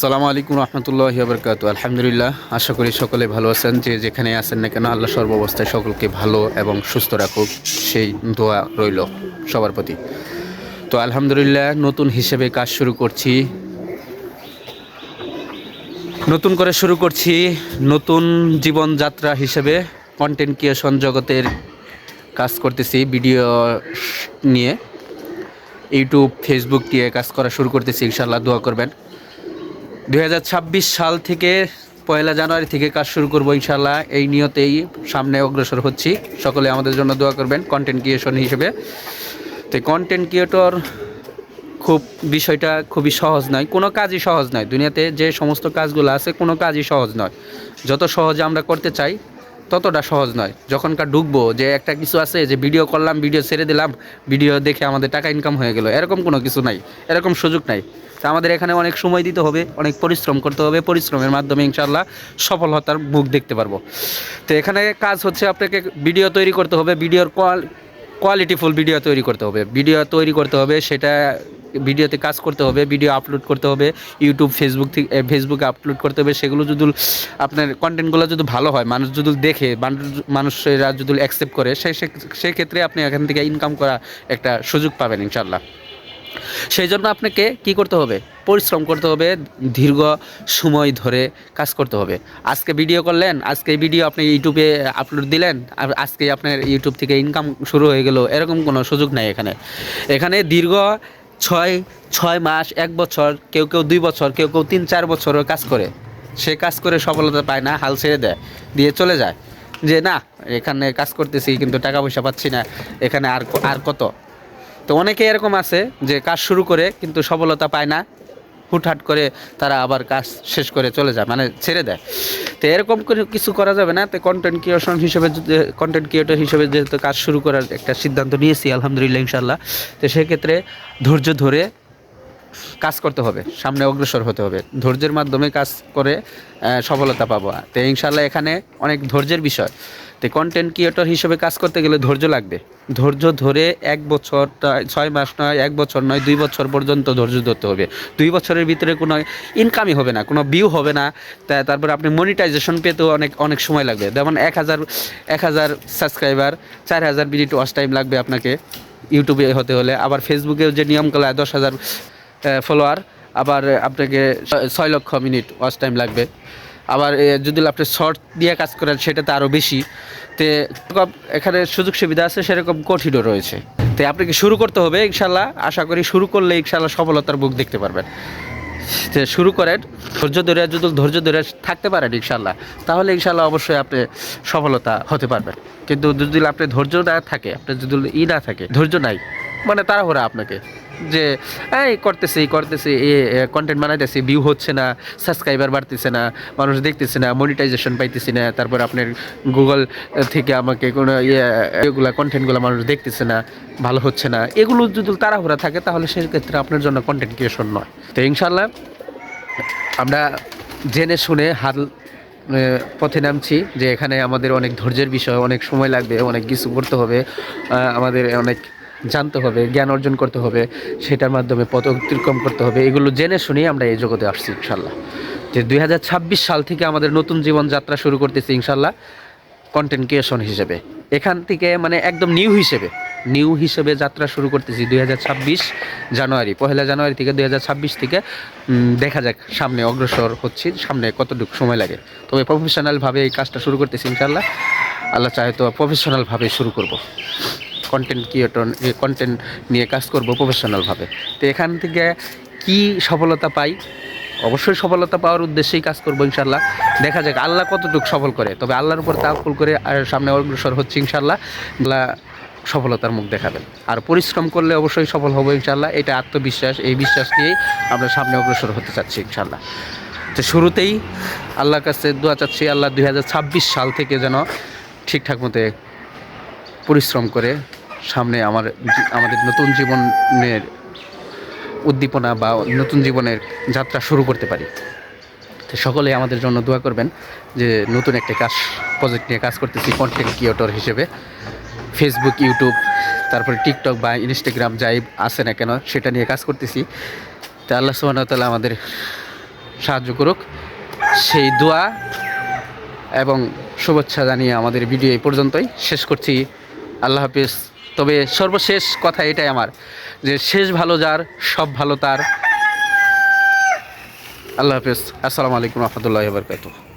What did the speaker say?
সালামু আলাইকুম রহমতুল্লাহ বরকাত আলহামদুলিল্লাহ, আশা করি সকলে ভালো আছেন, যে যেখানে আছেন না কেন, আল্লাহ সর্বাবস্থায় সকলকে ভালো এবং সুস্থ রাখুক, সেই দোয়া রইল সবার প্রতি। তো আলহামদুলিল্লাহ, নতুন হিসেবে কাজ শুরু করছি। নতুন করে শুরু করছি নতুন জীবনযাত্রা হিসেবে কন্টেন্ট ক্রিয়েশন জগতের কাজ করতেছি ভিডিও নিয়ে। ইউটিউব ফেসবুক দিয়ে কাজ করা শুরু করতেছি ইনশাল্লাহ দোয়া করবেন। দু হাজার ছাব্বিশ সাল থেকে পয়লা জানুয়ারি থেকে কাজ শুরু করব ইনশাল্লাহ এই নিয়তেই সামনে অগ্রসর হচ্ছি। সকলে আমাদের জন্য দোয়া করবেন কন্টেন্ট ক্রিয়েশন হিসেবে। তো কন্টেন্ট ক্রিয়েটর খুব বিষয়টা খুবই সহজ নয়, কোনো কাজই সহজ নয়। দুনিয়াতে যে সমস্ত কাজগুলো আছে কোনো কাজই সহজ নয়। যত সহজে আমরা করতে চাই ততটা সহজ নয়। যখনকার ঢুকবো যে একটা কিছু আছে যে ভিডিও করলাম ভিডিও ছেড়ে দিলাম ভিডিও দেখে আমাদের টাকা ইনকাম হয়ে গেল। এরকম কোনো কিছু নাই। এরকম সুযোগ নাই। তা আমাদের এখানে অনেক সময় দিতে হবে, অনেক পরিশ্রম করতে হবে। পরিশ্রমের মাধ্যমে ইনশাল্লাহ সফলতার মুখ দেখতে পারব। তো এখানে কাজ হচ্ছে আপনাকে ভিডিও তৈরি করতে হবে ভিডিওর কোয়াল কোয়ালিটিফুল ভিডিও তৈরি করতে হবে। ভিডিও তৈরি করতে হবে, সেটা ভিডিওতে কাজ করতে হবে, ভিডিও আপলোড করতে হবে ইউটিউব ফেসবুক থেকে ফেসবুকে আপলোড করতে হবে, সেগুলো যদি আপনার কন্টেন্টগুলো যদি ভালো হয়, মানুষ যদি দেখে মানুষ- মানুষেরা যদি অ্যাকসেপ্ট করে সেই সেক্ষেত্রে আপনি এখান থেকে ইনকাম করা একটা সুযোগ পাবেন ইনশাল্লাহ সেই জন্য আপনাকে কি করতে হবে? পরিশ্রম করতে হবে, দীর্ঘ সময় ধরে কাজ করতে হবে। আজকে ভিডিও করলেন, আজকে ভিডিও আপনি ইউটিউবে আপলোড দিলেন, আর আজকে আপনার ইউটিউব থেকে ইনকাম শুরু হয়ে গেল, এরকম কোনো সুযোগ নাই এখানে। এখানে দীর্ঘ ছয় ছয় মাস, এক বছর, কেউ কেউ দুই বছর, কেউ কেউ তিন, চার বছরও কাজ করে। সে কাজ করে সফলতা পায় না, হাল ছেড়ে দেয়, দিয়ে চলে যায়। যে না, এখানে কাজ করতেছি, কিন্তু টাকা পয়সা পাচ্ছি না, এখানে আর আর কত? তো অনেকে এরকম আছে যে কাজ শুরু করে, কিন্তু সফলতা পায় না হুটহাট করে তারা আবার কাজ শেষ করে চলে যায় মানে ছেড়ে দেয়। তো এরকম করে কিছু করা যাবে না। তো কন্টেন্ট ক্রিয়েশন হিসেবে কন্টেন্ট ক্রিয়েটর হিসেবে যেহেতু কাজ শুরু করার একটা সিদ্ধান্ত নিয়েছি, আলহামদুলিল্লাহ ইনশাল্লাহ তো সেক্ষেত্রে ধৈর্য ধরে কাজ করতে হবে, সামনে অগ্রসর হতে হবে। ধৈর্যের মাধ্যমে কাজ করে সফলতা পাবো। তো ইনশাল্লাহ এখানে অনেক ধৈর্যের বিষয়। তো কন্টেন্ট ক্রিয়েটর হিসেবে কাজ করতে গেলে ধৈর্য লাগবে। ধৈর্য ধরে এক বছর ছয় মাস নয়, এক বছর নয়, দুই বছর পর্যন্ত ধৈর্য ধরতে হবে। দুই বছরের ভিতরে কোনো ইনকামই হবে না, কোনো ভিউ হবে না। তারপরে আপনি মনিটাইজেশন পেতেও অনেক অনেক সময় লাগবে। যেমন এক হাজার এক হাজার সাবস্ক্রাইবার চার হাজার মিনিট ওয়াচ টাইম লাগবে আপনাকে ইউটিউবে হতে হলে। আবার ফেসবুকেও যে নিয়মগুলো দশ হাজার ফলোয়ার আবার আপনাকে ছয় লক্ষ মিনিট ওয়াচ টাইম লাগবে। আবার যদি আপনি শর্ট দিয়ে কাজ করেন সেটাতে আরও বেশি। তে এখানে সুযোগ সুবিধা আছে, সেরকম কঠিনও রয়েছে। তো আপনাকে শুরু করতে হবে, ইনশাল্লাহ? আশা করি শুরু করলে ইনশাল্লাহ সফলতার মুখ দেখতে পারবেন। তো, শুরু করেন, ধৈর্য ধরে, যদি ধৈর্য ধরে থাকতে পারেন, ইনশাল্লাহ, তাহলে ইনশাল্লাহ অবশ্যই আপনি সফলতা হতে পারবেন। কিন্তু যদি আপনি ধৈর্য না থাকে আপনার যদি ই না থাকে, ধৈর্য নাই মানে তাড়াহুড়া আপনাকে। যে, এই, করতেছি করতেছি, এ কন্টেন্ট বানাইতেছি ভিউ হচ্ছে না সাবস্ক্রাইবার বাড়তেছে না, মানুষ দেখতেছে না মনিটাইজেশন পাইতেছি না, তারপর আপনার গুগল থেকে আমাকে কোনো ইয়ে এগুলা কন্টেন্টগুলো মানুষ দেখতেছে না, ভালো হচ্ছে না। এগুলো যদি তাড়াহুড়া থাকে, তাহলে সেক্ষেত্রে আপনার জন্য কন্টেন্ট ক্রিয়েশন নয়। তো ইনশাল্লাহ আমরা জেনে শুনে হাল পথে নামছি যে এখানে আমাদের অনেক ধৈর্যের বিষয়, অনেক সময় লাগবে, অনেক কিছু করতে হবে। আমাদের অনেক জানতে হবে, জ্ঞান অর্জন করতে হবে, সেটার মাধ্যমে পথ অতিক্রম করতে হবে, এগুলো জেনে শুনেই আমরা এই জগতে আসছি, ইনশাল্লাহ। যে দুই হাজার ছাব্বিশ সাল থেকে আমাদের নতুন জীবনযাত্রা শুরু করতেছি, ইনশাল্লাহ কন্টেন্ট ক্রিয়েশন হিসেবে। এখান থেকে মানে একদম নিউ হিসেবে নিউ হিসেবে যাত্রা শুরু করতেছি দু হাজার ছাব্বিশ জানুয়ারি, পহেলা জানুয়ারি থেকে দুই হাজার ছাব্বিশ থেকে দেখা যাক সামনে অগ্রসর হচ্ছি, সামনে কতটুকু সময় লাগে। তবে প্রফেশনালভাবে এই কাজটা শুরু করতেছি, ইনশাল্লাহ, আল্লাহ চাহে তো প্রফেশনালভাবে শুরু করব। কন্টেন্ট ক্রিয়েটর কন্টেন্ট নিয়ে কাজ করব প্রফেশনালভাবে তো এখান থেকে কি সফলতা পাই? অবশ্যই সফলতা পাওয়ার উদ্দেশ্যেই কাজ করব ইনশাল্লাহ দেখা যাক, আল্লাহ কতটুকু সফল করে। তবে আল্লাহর উপর তাকুল করে সামনে অগ্রসর হচ্ছে ইনশাল্লাহ সফলতার মুখ দেখাবেন। আর পরিশ্রম করলে অবশ্যই সফল হব ইনশাল্লাহ এটা আত্মবিশ্বাস, এই বিশ্বাস নিয়েই আমরা সামনে অগ্রসর হতে চাচ্ছি ইনশাল্লাহ তো শুরুতেই আল্লাহর কাছে দোয়া চাচ্ছি, আল্লাহ দুই হাজার ছাব্বিশ সাল থেকে যেন ঠিকঠাক মতে পরিশ্রম করে সামনে আমার আমাদের নতুন জীবনের উদ্দীপনা বা নতুন জীবনের যাত্রা শুরু করতে পারি। তো সকলে আমাদের জন্য দোয়া করবেন যে নতুন একটা কাজ প্রজেক্ট নিয়ে কাজ করতেছি কন্টেন্ট ক্রিয়েটর হিসেবে। ফেসবুক ইউটিউব তারপরে টিকটক বা ইনস্টাগ্রাম যাই আছে না কেন, সেটা নিয়ে কাজ করতেছি। তা আল্লাহ সুবাহ তালা আমাদের সাহায্য করুক। সেই দোয়া এবং শুভেচ্ছা জানিয়ে আমাদের ভিডিও এই পর্যন্তই। শেষ করছি। আল্লাহ হাফিজ। তবে সর্বশেষ কথা এটাই আমার, যে শেষ ভালো যার, সব ভালো তার। আল্লাহ হাফিজ। আসসালামু আলাইকুম রহমতুল্লাহ বরকাতুহ।